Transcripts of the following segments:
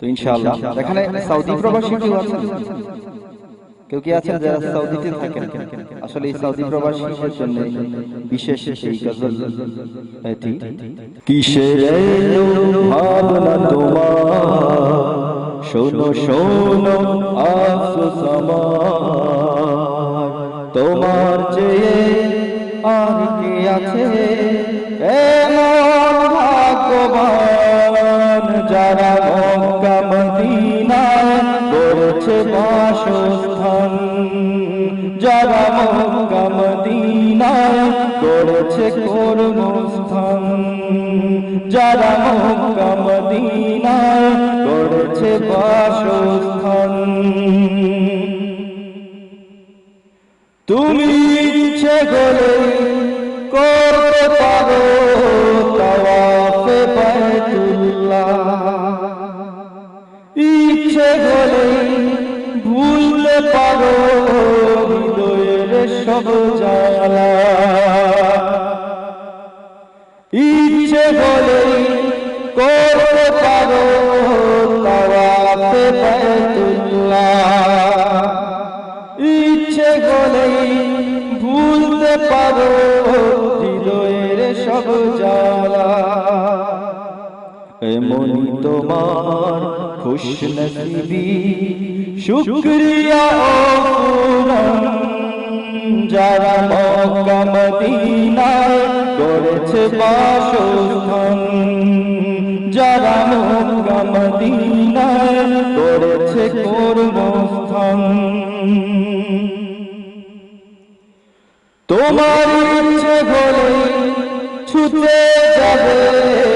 তো ইনশাআল্লাহ। এখানে সৌদি প্রবাসী কেউ আছেন? কেউ কি আছেন যারা সৌদিতে থাকেন? আসলে এই সৌদি প্রবাসীদের জন্য বিশেষ এই গজল এটি। কিসের ভাবনা তোমার? শোনো শোনো আফসোস তোমার চেয়ে আর কে আছে? বাসস্থান যারা মদিনায় করেছে কর্মস্থান। যারা মদিনায় করেছে বাসস্থান। তুমি ইচ্ছে করে করতে পারো, তাওয়াফে বাইতুল্লাহ। ইচ্ছে করে ভুলতে পারো হৃদয়ের সব জ্বালা ইচ্ছে করে করতে পারো তাওয়াফে বাইতুল্লাহ ইচ্ছে গলেই ভুলতে পারো, হৃদয়ের সব জ্বালা। এমনই তোমার খুশ নসিবি শুক্রিয়া যারা মক্কা মদিনায় করেছে বাসস্থান যারা মক্কা মদিনায় করেছে কর্মস্থান। তোমার ইচ্ছে হলে ছুটে যাবে।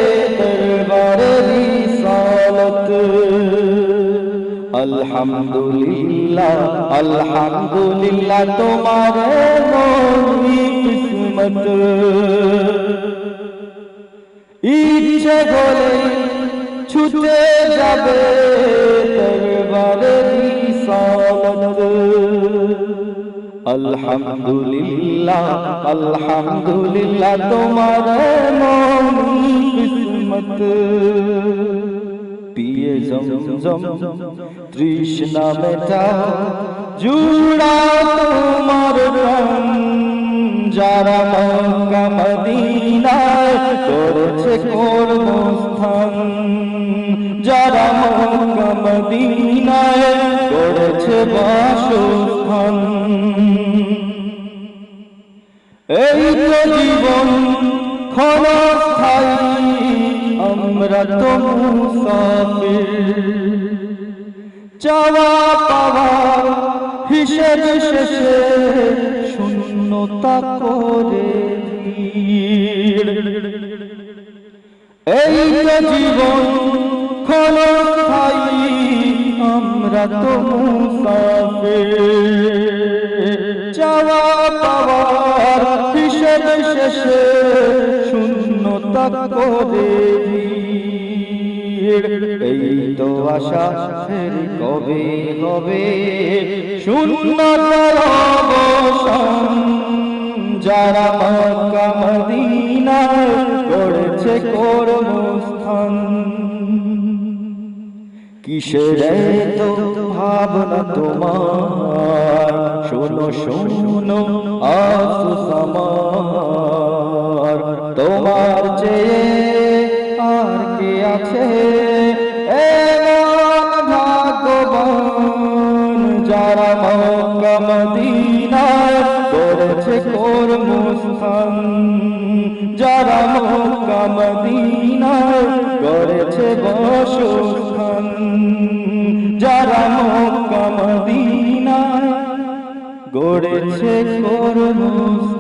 আলহামদুলিল্লাহ আলহামদুলিল্লাহ তোমার কিসমত। ইচ্ছে হলে ছুটে যাবে দরবারে আলহামদুলিল্লাহ আলহামদুলিল্লাহ তোমার কিসমত। পিয়ে জমজম তৃষ্ণা মেটা জুড়া তোমার যারা মক্কা মদিনায় করেছে কর্মস্থান যারা মক্কা মদিনায় করেছে বাসস্থান। এই তো জীবন ক্ষণস্থায়ী আমরা তো চাওয়া পাওয়া হিসেব শেষে শূন্যতা করে। এই জীবন ক্ষণস্থায়ী, আমরা তো চাওয়া পাওয়ার হিসেব শেষে করে এই তো আশা কবে হবে অবসান যারা মক্কা মদিনায় করেছে কর্মস্থান কিসের তো ভাবনা তোমার? শোনো শোনো আফসোস আমার করেছে মুসলমান যারা মক্কা মদিনায় করেছে বসস্থান যারা মক্কা মদিনায় গড়েছে কর্মস্থান